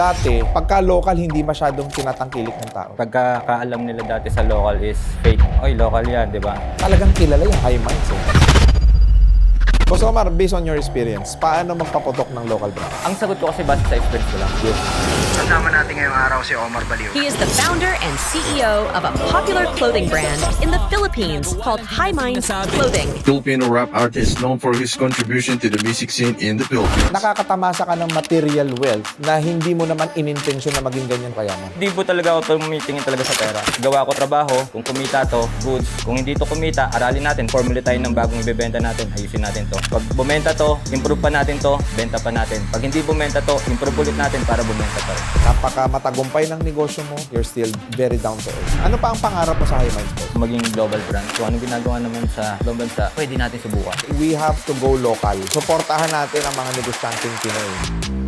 Dati, pagka local, hindi masyadong tinatangkilik ng tao. Pagkakaalam nila dati sa local is fake. Oy, local yan, di ba? Talagang kilala yung high minds eh. Boss Omar, based on your experience, paano magpaputok ng local brand? Ang sagot ko kasi base sa experience ko lang. Kasama natin ngayong araw si Omar Baliw. He is the founder and CEO of a popular clothing brand in the Philippines called High Minds Clothing. Filipino rap artist known for his contribution to the music scene in the Philippines. Nakakatamasa ka ng material wealth na hindi mo naman inintensyon na maging ganyan kayaman. Hindi po talaga ako tumitingin talaga sa pera. Gawa ko trabaho, kung kumita to, goods. Kung hindi to kumita, aralin natin, formula tayo ng bagong ibebenta natin, ayusin natin to. Pag bumenta to, improve pa natin to, benta pa natin. Pag hindi bumenta to, improve ulit natin para bumenta pa rin. Napaka matagumpay ng negosyo mo, you're still very down to earth. Ano pa ang pangarap mo sa high minds boss? Maging global brand. Kung ano ginagawa naman sa ibang bansa, pwede natin subukan. We have to go local. Suportahan natin ang mga negosyanteng Pinoy.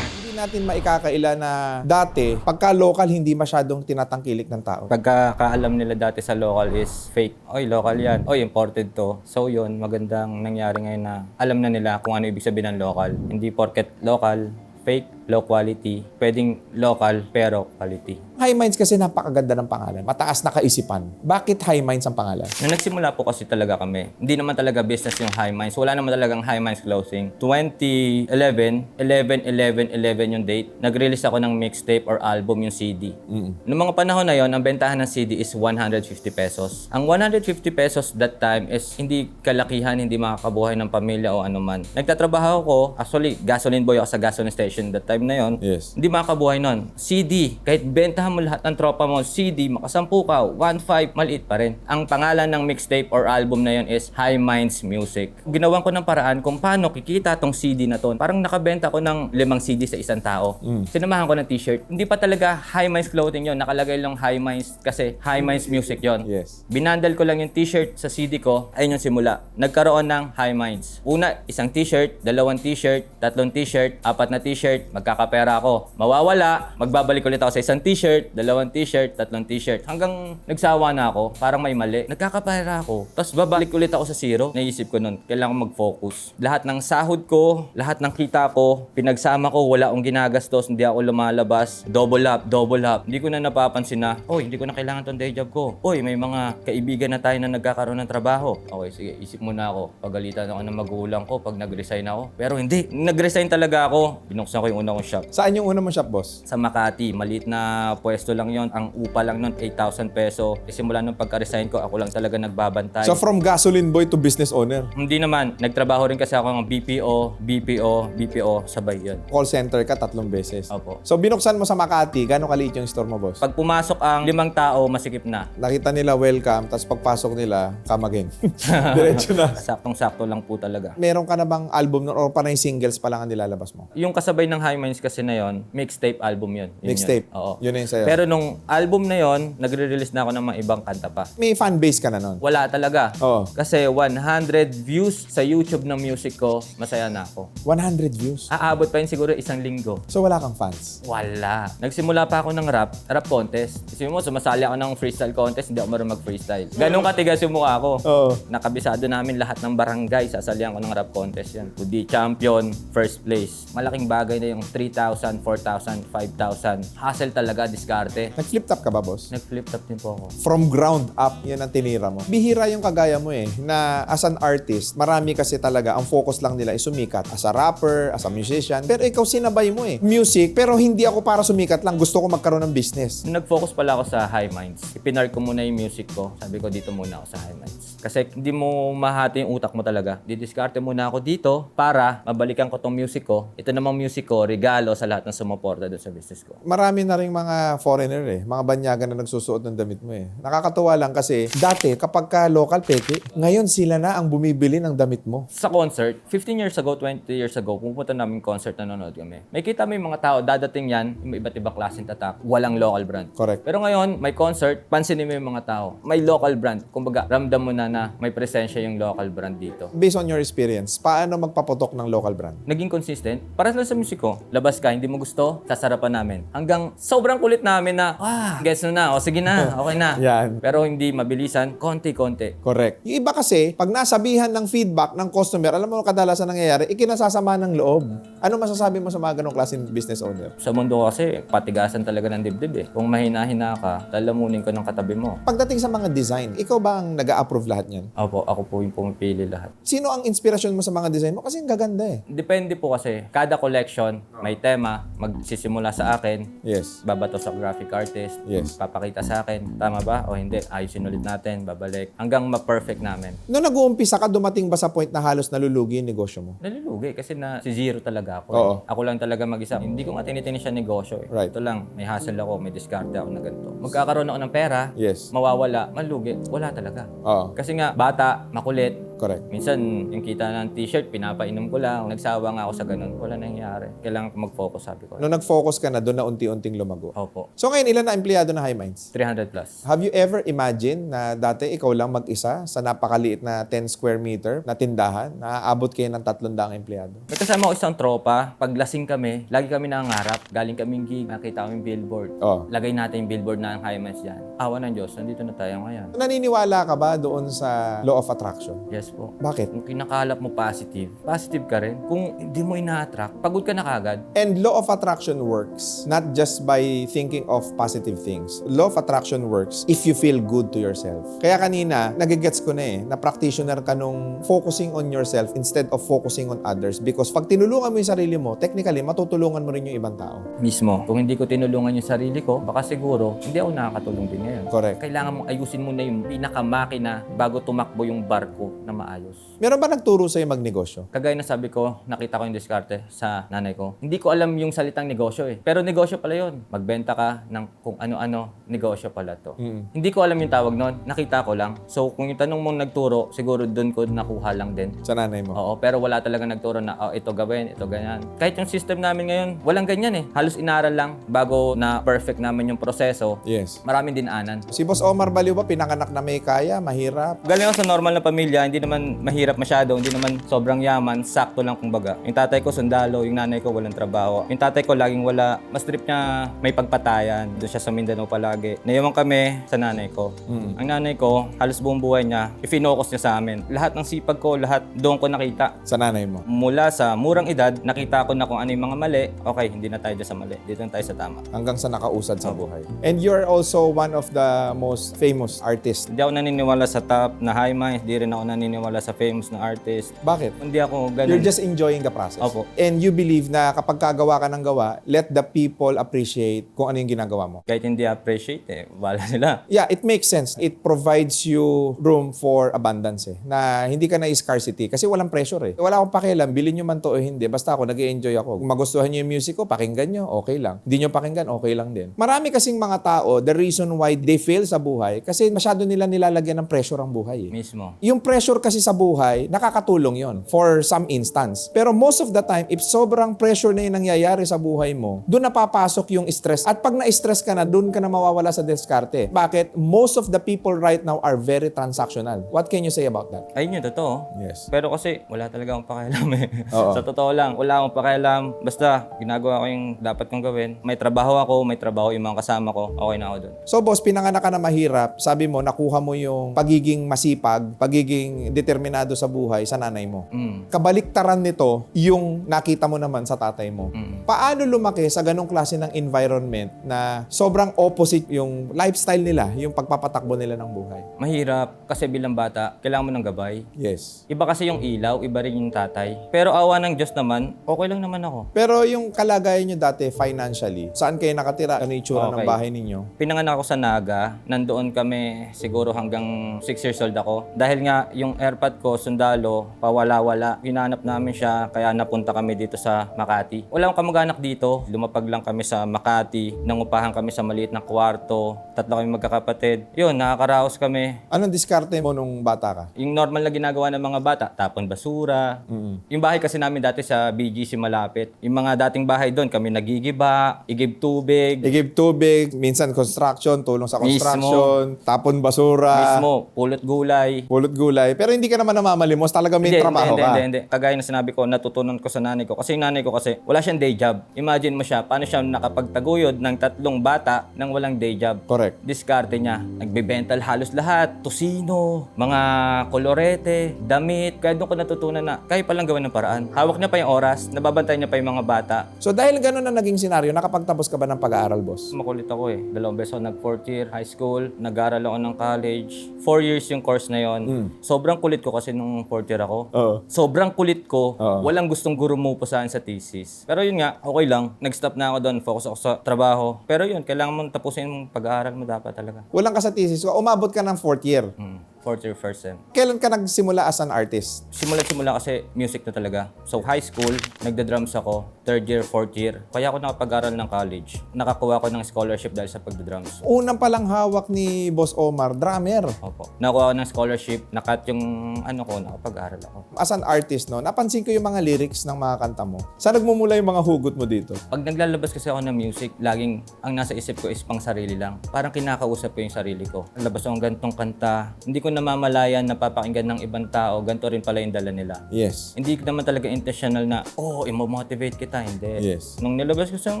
Natin maikakaila na dati, pagka local, hindi masyadong tinatangkilik ng tao. Pagkakaalam nila dati sa local is fake. Oy, local yan. Oy, imported to. So yun, magandang nangyari ngayon na alam na nila kung ano ibig sabihin ng local. Hindi porket local, fake, low quality. Pwedeng local pero quality. High Minds kasi napakaganda ng pangalan. Mataas na kaisipan. Bakit High Minds ang pangalan? Nung nagsimula po kasi talaga kami, hindi naman talaga business yung High Minds. Wala naman talagang High Minds closing. 2011, 11, 11, 11 yung date. Nag-release ako ng mixtape or album yung CD. Noong mga panahon na yon, ang bentahan ng CD is 150 pesos. Ang 150 pesos that time is hindi kalakihan, hindi makakabuhay ng pamilya o anuman. Nagtatrabaho ko, actually, gasoline boy ako sa gasoline station that time na yon. Yes. Hindi makakabuhay nun. CD, kahit bentahan mo lahat ng tropa mo, CD, makasampu ka, 1.5, maliit pa rin. Ang pangalan ng mixtape or album na yon is High Minds Music. Ginawan ko ng paraan kung paano kikita tong CD na to. Parang nakabenta ko ng limang CD sa isang tao. Sinamahan ko ng t-shirt. Hindi pa talaga High Minds clothing yon Nakalagay lang High Minds kasi High Minds Music yon Yes. Binandal ko lang yung t-shirt sa CD ko, ayun yung simula. Nagkaroon ng high minds. Una, isang t-shirt, dalawang t-shirt, tatlong t-shirt, apat na t-shirt, magkakapera ako. Mawawala, magbabalik ulit ako sa isang t-shirt, dalawang t-shirt, tatlong t-shirt. Hanggang nagsawa na ako, parang may mali. Nagkakapera ako. Tapos babalik ulit ako sa zero. Naisip ko nun, kailangan mag-focus. Lahat ng sahod ko, lahat ng kita ko, pinagsama ko, wala akong ginagastos, hindi ako lumalabas. Double up, double up. Hindi ko na napapansin na, oy, hindi ko na kailangan tong day job ko. Oy, may mga kaibigan na tayo na nagkakaroon ng trabaho. Okay, sige, isip muna ako. Pagalitan ako ng magulang ko pag nag-resign ako. Pero hindi, nag-resign talaga ako. Binuksan ko yung una kong shop. Saan yung una mong shop, boss? Sa Makati, maliit na pwesto lang yon. Ang upa lang nun, 8,000 peso. E simula nung pagka-resign ko, ako lang talaga nagbabantay. So from gasoline boy to business owner. hindi naman. Nagtrabaho rin kasi ako ng BPO, BPO, BPO, sabay yun. Call center ka tatlong beses. Opo. So binuksan mo sa Makati, gano'ng kaliit yung store mo, boss? Pag pumasok ang limang tao, masikip na. Nakita nila welcome, tapos pagpasok nila, come again. Diretso na. Saktong-sakto lang po talaga. Meron ka na bang album nun, or parang yung singles pa lang ang nilalabas mo? Yung kasabay ng High Minds kasi na yon, mixtape album yun. Yun Mixtape? Yun. Oo. Yun na yung sa'yo? Pero nung album na yon, nagre-release na ako ng mga ibang kanta pa. May fan base ka na nun. Wala talaga. Oo. Kasi 100 views sa YouTube ng music ko, masaya na ako. 100 views. Aabot pa yun siguro isang linggo. So wala kang fans. Wala. Nagsimula pa ako ng rap, rap contest. Kasi mo, sumasali ako ng freestyle contest, hindi ako marunong mag-freestyle. Ganun katigas yung mukha ko. Oo. Nakabisado namin lahat ng barangay, sasalihan ko ng rap contest yan. Kudi champion, first place. Malaking bagay na yung 3,000, 4,000, 5,000. Hassle talaga, diskarte. Nag-flip top ka ba, boss? Nag-flip top din po ako. From ground up, yan ang tinira mo. Bihira yung kagaya mo eh, na as an artist, marami kasi talaga, ang focus lang nila is sumikat. As a rapper, as a musician. Pero ikaw sinabay mo eh. Music, pero hindi ako para sumikat lang. Gusto ko magkaroon ng business. Nag-focus pala ako sa High Minds, ipinark ko muna yung music ko. Sabi ko, dito muna ako sa High Minds. Kasi hindi mo mahati yung utak mo talaga. Didiskarte muna ako dito para mabalikan ko tong music ko. Ito namang music ko, regalo sa lahat ng sumuporta doon sa business ko. Marami na rin mga foreigner eh, mga banyagan na nagsusuot ng damit mo eh. Nakakatuwa lang kasi dati kapag ka local peke, ngayon sila na ang bumibili ng damit mo. Sa concert, 15 years ago, 20 years ago, pupunta namin concert, nanonood kami. May kita mo yung mga tao, dadating yan, yung iba't ibang klaseng tatak, walang local brand. Correct. Pero ngayon, may concert, pansinin mo yung mga tao. May local brand. Kumbaga, ramdam mo na na may presensya yung local brand dito. Based on your experience, paano magpaputok ng local brand? Naging consistent. Para lang sa music ko, labas ka, hindi mo gusto, sasarapan namin. Hanggang sobrang kulit namin na, ah, guess mo na, o sige na, okay na. Yan. Pero hindi mabilisan, konti-konti. Correct. Yung iba kasi, pag nasabihan ng feedback ng customer, alam mo kadalasan nangyayari, ikinasasama ng loob. Ano masasabi mo sa mga ganong klaseng business owner? Sa mundo kasi, patigasan talaga ng dibdib eh. Kung mahina-hina ka, lalamunin ko ng katabi mo. Pagdating sa mga design, ikaw ba ang nag-a-approve lahat niyan? Opo, ako po yung pumipili lahat. Sino ang inspirasyon mo sa mga design mo? Kasi ang gaganda eh. Depende po kasi, kada collection, may tema, magsisimula sa akin, Yes. babato sa graphic artist, Yes. papakita sa akin, tama ba o hindi, ayusin ulit natin, babalik, hanggang ma-perfect namin. Noong nag-uumpisa ka, dumating ba sa point na halos nalulugi yung negosyo mo? Nalulugi kasi na si zero talaga ako. eh. Oo. Ako lang talaga mag-isa. Hindi ko nga tinitin siya negosyo eh. Right. Ito lang, may hassle ako, may diskarte ako na ganito. Magkakaroon ako ng pera, Yes. mawawala, malugi, wala talaga. Oo. Kasi nga, bata, makulit, Correct. Minsan, yung kita ng t-shirt, pinapainom ko lang. Nagsawa nga ako sa ganun. Wala nangyayari. Kailangan ko mag-focus, sabi ko. Noong nag-focus ka na, doon na unti-unting lumago. Opo. So ngayon, ilan na empleyado na High Minds? 300 plus. Have you ever imagined na dati ikaw lang mag-isa sa napakaliit na 10 square meter na tindahan, na aabot kayo ng 300 empleyado? May kasama ko isang tropa. Pag lasing kami, lagi kami nangangarap. Galing kaming gig, nakita kaming billboard. Oh. Lagay natin yung billboard na ang Highlands dyan. Awa ng Diyos, nandito na tayo ngayon. Naniniwala ka ba doon sa law of attraction? Yes po. Bakit? Kung kinakalap mo positive, positive ka rin. Kung hindi mo ina-attract, pagod ka na kagad. And law of attraction works not just by thinking of positive things. Law of attraction works if you feel good to yourself. Kaya kanina, nagigets ko na eh, na practitioner ka nung focusing on yourself instead of focusing on others. Because pag tinulungan mo yung sarili mo, technically, matutulungan mo rin yung ibang tao. Mismo. Kung hindi ko tinulungan yung sarili ko, baka siguro, hindi ako nakakatulong din ngayon. Correct. Kailangan mong ayusin mo na yung pinakamakina bago tumakbo yung barko na maayos. Meron ba nagturo sa'yo magnegosyo? Kagaya na sabi ko, nakita ko yung diskarte sa nanay ko. Hindi ko alam yung salitang negosyo eh. Pero negosyo pala yun. Magbenta ka ng kung ano-ano, negosyo pala to. Hindi ko alam yung tawag nun. Nakita ko lang. So kung yung tanong mong nagturo, siguro doon ko nakuha lang din. Sa nanay mo? Oo, pero wala talaga nagturo na, oh, ito gawin, ito ganyan. Kahit yung system namin ngayon, walang ganyan eh. Halos inaral lang bago na perfect namin yung proseso. Yes. Maraming dinanan. Si Boss Omar Baliw ba, pinanganak na may kaya, mahirap? Galing ako sa normal na pamilya, hindi naman mahirap masyado, hindi naman sobrang yaman, sakto lang kumbaga. Yung tatay ko sundalo, yung nanay ko walang trabaho. Yung tatay ko laging wala, mas trip niya may pagpatayan. Doon siya sa Mindanao palagi. Naiwan kami sa nanay ko. Ang nanay ko, halos buong buhay niya, ifinocus niya sa amin. Lahat ng sipag ko, lahat doon ko nakita. Sa nanay mo? Mula sa murang edad, nakita ko na kung ano yung mga mali. Okay, hindi na tayo dyan sa mali. Dito na tayo sa tama. Hanggang sa nakausad sa buhay. And you're also one of the most famous artists. Hindi ako naniniwala sa top na high minds. Hindi rin ako naniniwala sa famous na artist. Bakit? Hindi ako ganun. You're just enjoying the process. Opo. And you believe na kapag kagawa ka ng gawa, let the people appreciate kung ano yung ginagawa mo. Kahit hindi appreciate eh, wala sila. Yeah, it makes sense. It provides you room for abundance eh. Na hindi ka na scarcity kasi walang pressure eh. Wala akong pakialam, bilhin nyo man to o hindi. Basta ako, nag enjoy ako. Kung magustuhan nyo yung music ko, pakinggan nyo, okay lang. Hindi nyo pakinggan, okay lang din. Marami kasing mga tao, the reason why they fail sa buhay, kasi masyado nila nilalagyan ng pressure ang buhay eh. Mismo. Yung pressure kasi sa buhay, nakakatulong yon for some instance. Pero most of the time, if sobrang pressure na yung nangyayari sa buhay mo, doon napapasok yung stress. At pag na-stress ka na, doon ka na mawawala sa diskarte. Bakit? Most of the people right now are very transactional. What can you say about that? Ayun yun, totoo. Yes. Pero kasi wala talaga akong pakialam eh. Oo. sa totoo lang, wala akong pakialam. Basta, ginagawa ko yung dapat kong gawin. May trabaho ako, may trabaho yung mga kasama ko. Okay na ako dun. So boss, pinanganak ka na mahirap. Sabi mo, nakuha mo yung pagiging masipag, pagiging determinado sa buhay sa nanay mo. Mm. Kabaliktaran nito, yung nakita mo naman sa tatay mo. Mm. Paano lumaki sa ganong klase ng environment na sobrang opposite yung lifestyle nila, yung pagpapatakbo nila ng buhay? Mahirap kasi bilang bata, kailangan mo ng gabay. Yes. Iba kasi yung ilaw, iba rin yung tatay. Pero awa ng Diyos naman, okay lang naman ako. Pero yung kalagayan nyo dati financially, saan kayo nakatira? Ano yung itsura ng Okay. bahay ninyo? Pinanganak ako sa Naga. Nandoon kami siguro hanggang 6 years old ako. Dahil nga yung airpad ko, sundalo, pawala-wala. Hinanap namin siya kaya napunta kami dito sa Makati. Wala akong kamag-anak dito. Lumapag lang kami sa Makati. Nangupahan kami sa maliit na kwarto. Tatlo kami magkakapatid. Yun, nakakaraos kami. Anong diskarte mo nung bata ka? Yung normal na ginagawa ng mga bata, tapon basura. Yung bahay kasi namin dati sa BGC malapit. Yung mga dating bahay doon, kami nagigiba, igib tubig, I-give tubig, minsan construction, tulong sa Mismo. construction, tapon basura, mismo, pulot gulay. pulot gulay. Pero hindi ka naman namamalimos, talaga may Hindi, trabaho hindi, ka. hindi, hindi. Kagaya na sinabi ko, natutunan ko sa nanay ko. Kasi yung nanay ko kasi, wala siyang day job. Imagine mo siya, paano siya nakapagtaguyod ng tatlong bata nang walang day job. Correct. Diskarte niya. Nagbebental halos lahat. Tosino, mga kolorete, damit. Kaya doon ko natutunan na kaya palang gawin ng paraan. Hawak niya pa yung oras, nababantay niya pa yung mga bata. So dahil ganun na naging senaryo, nakapagtapos ka ba ng pag-aaral, boss? Makulit ako eh. Dalawang beses ako nag fourth year, high school, nag-aral ako ng college. Four years yung course na yon. Sobrang kulit ko kasi nung fourth year ako. Oo. Sobrang kulit ko. Oo. Walang gustong guru mo pa sa akin sa thesis. Pero yun nga, okay lang. Nag-stop na ako doon. Focus ako sa trabaho. Pero yun, kailangan mo tapusin yung pag-aaral mo dapat talaga. Walang ka sa thesis ko. Umabot ka ng fourth year. Mm. 40%. Kailan ka nagsimula as an artist? Simula-simula kasi music na talaga. So high school, nagda-drums ako. Third year, fourth year. Kaya ako nakapag-aral ng college. Nakakuha ko ng scholarship dahil sa pagda-drums. Unang palang hawak ni Boss Omar, drummer. Opo. Nakuha ko ng scholarship. Nakat yung ano ko, nakapag-aral ako. As an artist, no, napansin ko yung mga lyrics ng mga kanta mo. Saan nagmumula yung mga hugot mo dito? Pag naglalabas kasi ako ng music, laging ang nasa isip ko is pang sarili lang. Parang kinakausap ko yung sarili ko. Labas ako ng gantong kanta. Hindi ko namamalayan na papakinggan ng ibang tao, ganito rin pala yung dala nila. Yes. Hindi naman talaga intentional na, oh, imo-motivate kita. Hindi. Yes. Nung nilabas ko sa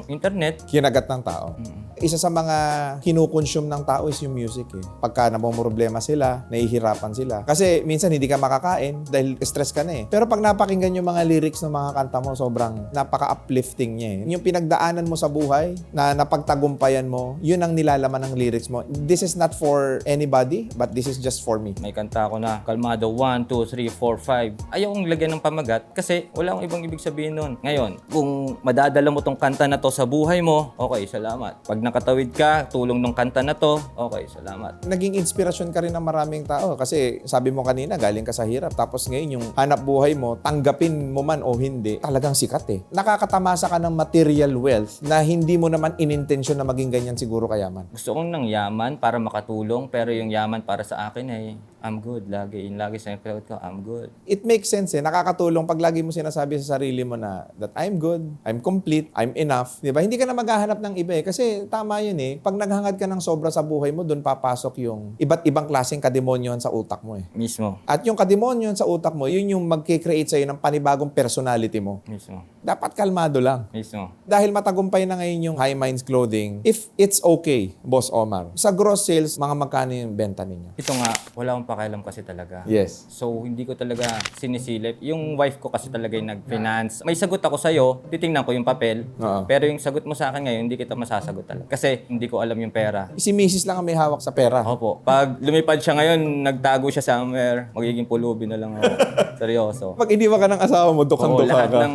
internet, Kinagat ng tao. Isa sa mga kinukonsume ng tao is yung music eh. Pagka namumroblema sila, nahihirapan sila. Kasi minsan hindi ka makakain dahil stress ka na eh. Pero pag napakinggan yung mga lyrics ng mga kanta mo, sobrang napaka-uplifting niya eh. Yung pinagdaanan mo sa buhay, na napagtagumpayan mo, yun ang nilalaman ng lyrics mo. This is not for anybody, but this is just for me. may kanta ako na kalmado 1, 2, 3, 4, 5. Ayaw kong lagyan ng pamagat kasi wala akong ibang ibig sabihin nun. Ngayon, kung madadala mo tong kanta na to sa buhay mo, okay, salamat. Pag nakatawid ka, tulong ng kanta na to, okay, salamat. naging inspirasyon ka rin ng maraming tao kasi sabi mo kanina galing ka sa hirap tapos ngayon yung hanap buhay mo tanggapin mo man o hindi talagang sikat eh nakakatamasa ka ng material wealth na hindi mo naman inintensyon na maging ganyan siguro kayaman Gusto kong ng yaman para makatulong, pero yung yaman para sa akin ay I'm good lagi. Yung lagi sa ko, I'm good. it makes sense eh nakakatulong pag lagi mo sinasabi sa sarili mo na that I'm good I'm complete I'm enough di ba hindi ka na maghahanap ng iba eh kasi tama yun eh pag naghangad ka ng sobra sa buhay mo doon papasok yung iba't ibang klaseng kademonyon sa utak mo eh Mismo. At yung kademonyon sa utak mo, yun yung magkikreate sa'yo ng panibagong personality mo. Mismo. Dapat kalmado lang. Mismo. Dahil matagumpay na ngayon yung High Minds Clothing, if it's okay, Boss Omar, sa gross sales, mga magkano yung benta ninyo? Ito nga, wala akong pakialam kasi talaga. Yes. So, hindi ko talaga sinisilip. Yung wife ko kasi talaga yung nag-finance. May sagot ako sa'yo, titingnan ko yung papel. Oo. Pero yung sagot mo sa akin ngayon, hindi kita masasagot talaga. Kasi hindi ko alam yung pera. Si Mrs. lang ang may hawak sa pera. Opo. Pag lumipad siya ngayon, nagtago siya somewhere, magiging pulubi na lang ako. Seryoso. Pag hindi ka ng asawa mo, Oo, dukang-duka lahat ka. ng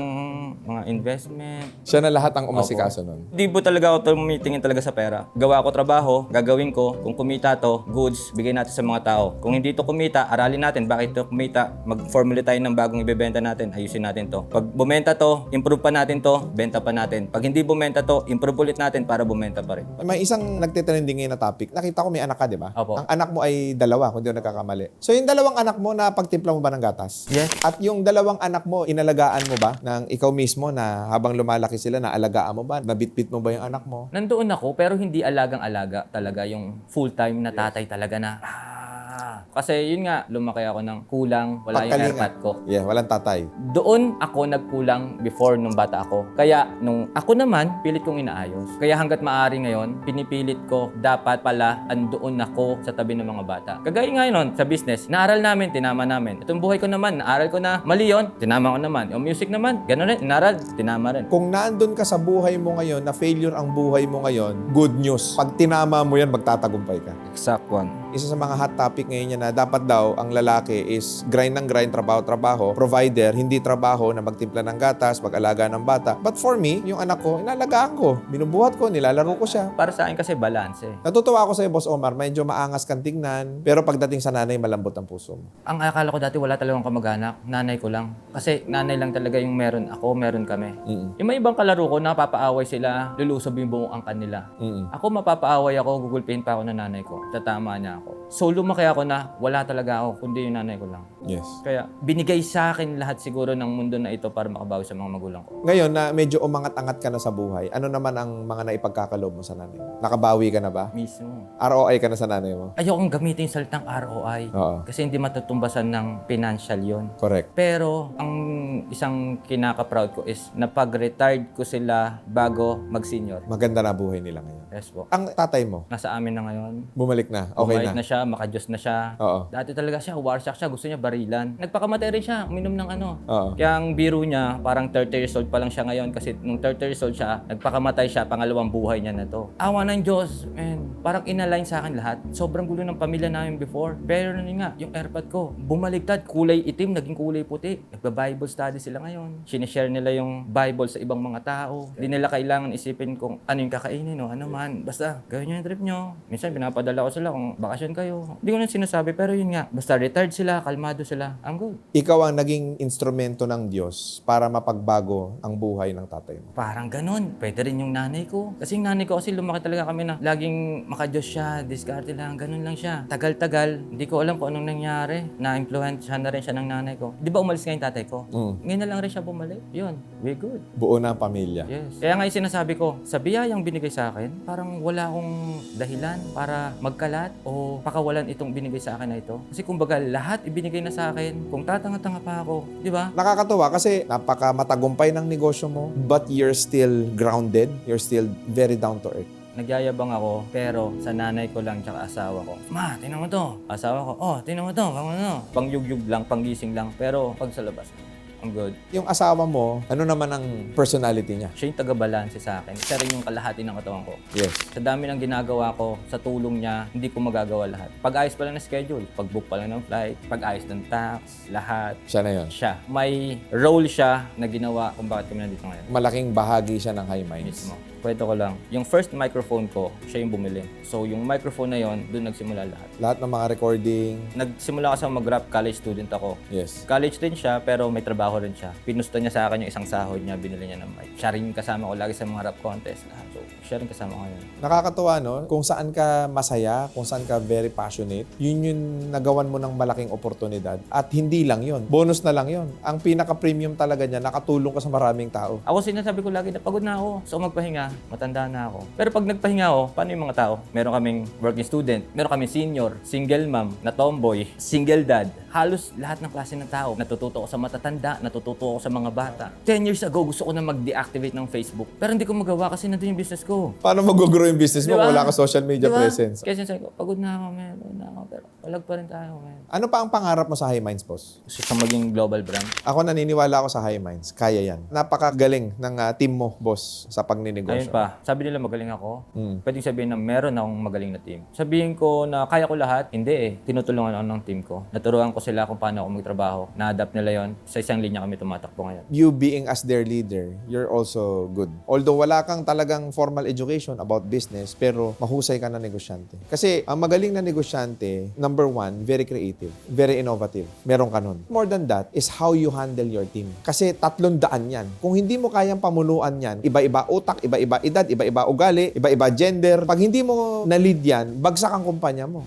mga investment. Siya na lahat ang umasikaso nun. Hindi po talaga ako tumitingin talaga sa pera. Gawa ko trabaho, gagawin ko. Kung kumita to, goods, bigay natin sa mga tao. Kung hindi to kumita, aralin natin bakit to kumita. Mag-formula tayo ng bagong ibebenta natin, ayusin natin to. Pag bumenta to, improve pa natin to, benta pa natin. Pag hindi bumenta to, improve ulit natin para bumenta pa rin. May isang nagtitrending ngayon na topic. Nakita ko may anak ka, di ba? Opo. Ang anak mo ay dalawa, kung di ako nagkakamali. So yung dalawang anak mo, napagtimpla mo ba ng gatas? Yes. At yung dalawang anak mo, inalagaan mo ba ng ikaw mismo na habang lumalaki sila, na alagaan mo ba? Nabitbit mo ba yung anak mo? Nandoon ako pero hindi alagang-alaga talaga yung full-time na tatay talaga na ah. Kasi yun nga, lumaki ako ng kulang, wala yung Pagkalinga. ko. Yeah, walang tatay. Doon ako nagkulang before nung bata ako. Kaya nung ako naman, pilit kong inaayos. Kaya hanggat maaari ngayon, pinipilit ko dapat pala andoon ako sa tabi ng mga bata. Kagaya nga yun, sa business, naaral namin, tinama namin. Itong buhay ko naman, naaral ko na mali yun, tinama ko naman. Yung music naman, gano'n rin, inaral, tinama rin. Kung nandun ka sa buhay mo ngayon, na failure ang buhay mo ngayon, good news. Pag tinama mo yan, magtatagumpay ka. Exact one. Isa sa mga hot topic ngayon yan na dapat daw ang lalaki is grind ng grind, trabaho-trabaho, provider, hindi trabaho na magtimpla ng gatas, mag-alaga ng bata. But for me, yung anak ko, inalagaan ko. Binubuhat ko, nilalaro ko siya. Para sa akin kasi balance eh. Natutuwa ako sa Boss Omar, medyo maangas kang tignan, pero pagdating sa nanay, malambot ang puso mo. Ang akala ko dati wala talagang kamag-anak, nanay ko lang. Kasi nanay lang talaga yung meron ako, meron kami. Mm-mm. Yung may ibang kalaro ko, napapaaway sila, lulusob yung buong angkan nila. Mm-mm. Ako mapapaaway ako, gugulpihin pa ako ng nanay ko. Tatama niya ako. Ko. So lumaki ako na wala talaga ako, kundi yung nanay ko lang. Yes. Kaya binigay sa akin lahat siguro ng mundo na ito para makabawi sa mga magulang ko. Ngayon na medyo umangat-angat ka na sa buhay, ano naman ang mga naipagkakaloob mo sa nanay mo? Nakabawi ka na ba? Mismo. ROI ka na sa nanay mo? Ayokong gamitin yung salitang ROI. Oo. Kasi hindi matutumbasan ng financial yon. Correct. Pero ang isang kinaka-proud ko is napag-retired ko sila bago mag-senior. Maganda na buhay nila ngayon. Yes po. Ang tatay mo, Nasa amin na ngayon. bumalik na. Okay Bumalik na. na siya, makajos na siya. Oo. Dati talaga siya, warsak siya, gusto niya barilan. Nagpakamatay rin siya, uminom ng ano. Oo. Kaya ang biro niya, parang 30 years old pa lang siya ngayon kasi nung 30 years old siya, nagpakamatay siya, pangalawang buhay niya na to. Awa ng Diyos, man, parang inalign sa akin lahat. Sobrang gulo ng pamilya namin before. Pero yun nga, yung airpod ko, bumaligtad, kulay itim, naging kulay puti. Nagba-Bible study sila ngayon. Sinishare nila yung Bible sa ibang mga tao. Hindi nila kailangan isipin kung ano yung kakainin o ano man. Basta, gawin nyo yung trip nyo. Minsan, pinapadala ko sila kung bakasyon kayo. Hindi ko na sinasabi, pero yun nga. Basta retired sila, kalmado sila. I'm good. Ikaw ang naging instrumento ng Diyos para mapagbago ang buhay ng tatay mo. Parang ganun. Pwede rin yung nanay ko. Kasi yung nanay ko kasi lumaki talaga kami na laging makajos siya, diskarte lang, ganun lang siya. Tagal-tagal, hindi ko alam kung anong nangyari. Na-influence na rin siya ng nanay ko. Di ba umalis nga yung tatay ko? Mm. Ngayon na lang rin siya bumalik. Yun, we good. Buo na ang pamilya. Yes. Kaya nga yung sinasabi ko, sa biyayang binigay sa akin, parang wala akong dahilan para magkalat o pakawalan itong binigay sa akin na ito. Kasi kumbaga, lahat ibinigay na sa akin. Kung tatanga-tanga pa ako, di ba? Nakakatuwa kasi napaka matagumpay ng negosyo mo but you're still grounded. You're still very down to earth. Nagyayabang ako, pero sa nanay ko lang tsaka asawa ko. Ma, tinan mo to. Asawa ko, oh, tinan mo to. Pang ano? Pangyugyug lang, panggising lang. Pero pag sa labas, I'm good. Yung asawa mo, ano naman ang personality niya? Siya yung taga-balanse sa akin. Siya rin yung kalahati ng katawan ko. Yes. Sa dami ng ginagawa ko, sa tulong niya, hindi ko magagawa lahat. Pag-ayos pa lang ng schedule, pag-book pa lang ng flight, pag-ayos ng tax, lahat, Siya na yon. siya. May role siya na ginawa kung bakit kami nandito ngayon. Malaking bahagi siya ng high minds. Mismo. Kwento ko lang. Yung first microphone ko, siya yung bumili. So, yung microphone na yon, doon nagsimula lahat. Lahat ng mga recording, Nagsimula kasi mag-rap, college student ako. yes. College din siya, pero may trabaho rin siya. Pinusta niya sa akin yung isang sahod niya, binili niya ng mic. Siya rin yung kasama ko lagi sa mga rap contest. Lahat. So, siya rin kasama ko ngayon. Nakakatuwa, no? Kung saan ka masaya, kung saan ka very passionate, yun yung nagawan mo ng malaking oportunidad. At hindi lang yun. Bonus na lang yun. Ang pinaka-premium talaga niya, nakatulong ka sa maraming tao. Ako sinasabi ko lagi na pagod na ako. So magpahinga, matanda na ako. Pero pag nagpahinga ako, paano yung mga tao? Meron kaming working student, meron kaming senior, single mom, na tomboy, single dad. Halos lahat ng klase ng tao. Natututo ako sa matatanda, natututo ako sa mga bata. 10 years ago, gusto ko na mag-deactivate ng Facebook. Pero hindi ko magawa kasi nandun yung business ko. Paano mag-grow yung business mo Di ba? kung wala ka social media Di ba? presence? Kaya sinasabi ko, pagod na ako, man. Pagod na ako. Pero palag pa rin tayo, man. Ano pa ang pangarap mo sa High Minds, boss? Gusto siyang maging global brand. Ako naniniwala ako sa High Minds. Kaya yan. Napakagaling ng ah, team mo, boss, sa Ayun pagninegosyo. pa, sabi nila magaling ako. Mm. Pwedeng sabihin na meron akong magaling na team. Sabihin ko na kaya ko lahat, hindi eh. Tinutulungan ako ng team ko. Naturuan ko sila kung paano ako magtrabaho. Na-adapt nila yon Sa isang linya kami tumatakbo ngayon. You being as their leader, you're also good. Although wala kang talagang formal education about business, pero mahusay ka na negosyante. Kasi ang magaling na negosyante, number one, very creative, very innovative. Meron ka nun. More than that is how you handle your team. Kasi tatlong daan yan. Kung hindi mo kayang pamunuan yan, iba-iba utak, iba-iba edad, iba-iba ugali, iba-iba gender, pag hindi mo na-lead yan, bagsak ang kumpanya mo.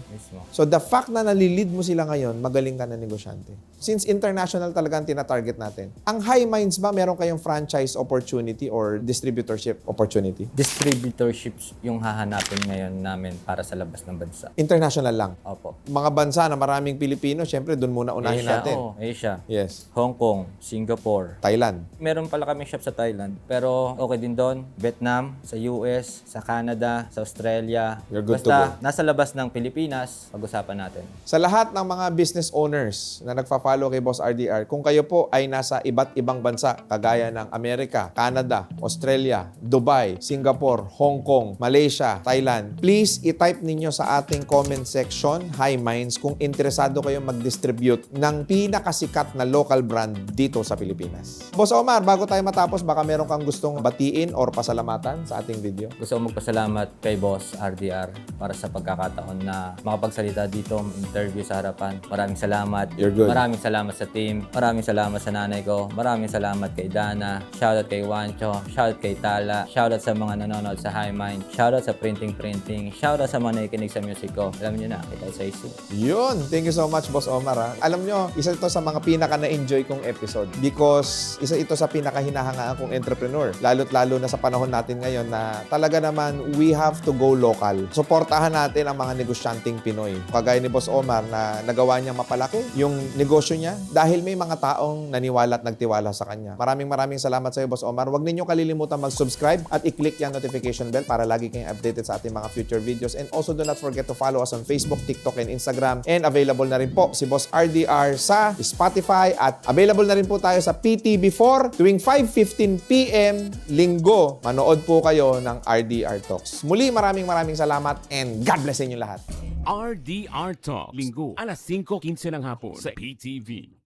So the fact na nalilid mo sila ngayon, magaling ka na negosyante. Since international talaga ang tinatarget natin, ang high minds ba meron kayong franchise opportunity or distributorship opportunity? Distributorships yung hahanapin ngayon namin para sa labas ng bansa. International lang. Opo. Mga bansa na maraming Pilipino, syempre doon muna unahin Asia, natin. oh, Asia. Yes. Hong Kong, Singapore. Thailand. Meron pala kami shop sa Thailand. Pero okay din doon. Vietnam, sa US, sa Canada, sa Australia. You're good to Basta nasa labas ng Pilipinas, pag-usapan natin. Sa lahat ng mga business owners na nagfa-follow kay Boss RDR, kung kayo po ay nasa iba't ibang bansa, kagaya ng Amerika, Canada, Australia, Dubai, Singapore, Hong Kong, Malaysia, Thailand, please i-type ninyo sa ating comment section, High Minds, kung interesado kayo mag-distribute ng pinakasikat na local brand dito sa Pilipinas. Boss Omar, bago tayo matapos, baka meron kang gustong batiin or pasalamatan pasalamatan sa ating video? Gusto ko magpasalamat kay Boss RDR para sa pagkakataon na makapagsalita dito, interview sa harapan. Maraming salamat. You're good. Maraming salamat sa team. Maraming salamat sa nanay ko. Maraming salamat kay Dana. Shoutout kay Wancho. Shoutout kay Tala. Shoutout sa mga nanonood sa High Mind. Shoutout sa Printing Printing. Shoutout sa mga nakikinig sa music ko. Alam niyo na, kita sa isu. Yun! Thank you so much, Boss Omar. Ha? Alam nyo, isa ito sa mga pinaka na-enjoy kong episode because isa ito sa pinaka hinahangaan kong entrepreneur. Lalo't lalo na sa panahon natin ngayon na talaga naman we have to go local. Suportahan natin ang mga negosyanteng Pinoy. Kagaya ni Boss Omar na nagawa niyang mapalaki yung negosyo niya dahil may mga taong naniwala at nagtiwala sa kanya. Maraming maraming salamat sa iyo, Boss Omar. Huwag ninyong kalilimutan mag-subscribe at i-click yung notification bell para lagi kayong updated sa ating mga future videos. And also do not forget to follow us on Facebook, TikTok, and Instagram. And available na rin po si Boss RDR sa Spotify at available na rin po tayo sa PTV4 tuwing 5.15pm linggo. Manood po kayo ng RDR Talks. Muli maraming maraming salamat and God bless inyo lahat. RDR Talk, linggo, alas 5.15 ng hapon sa PTV.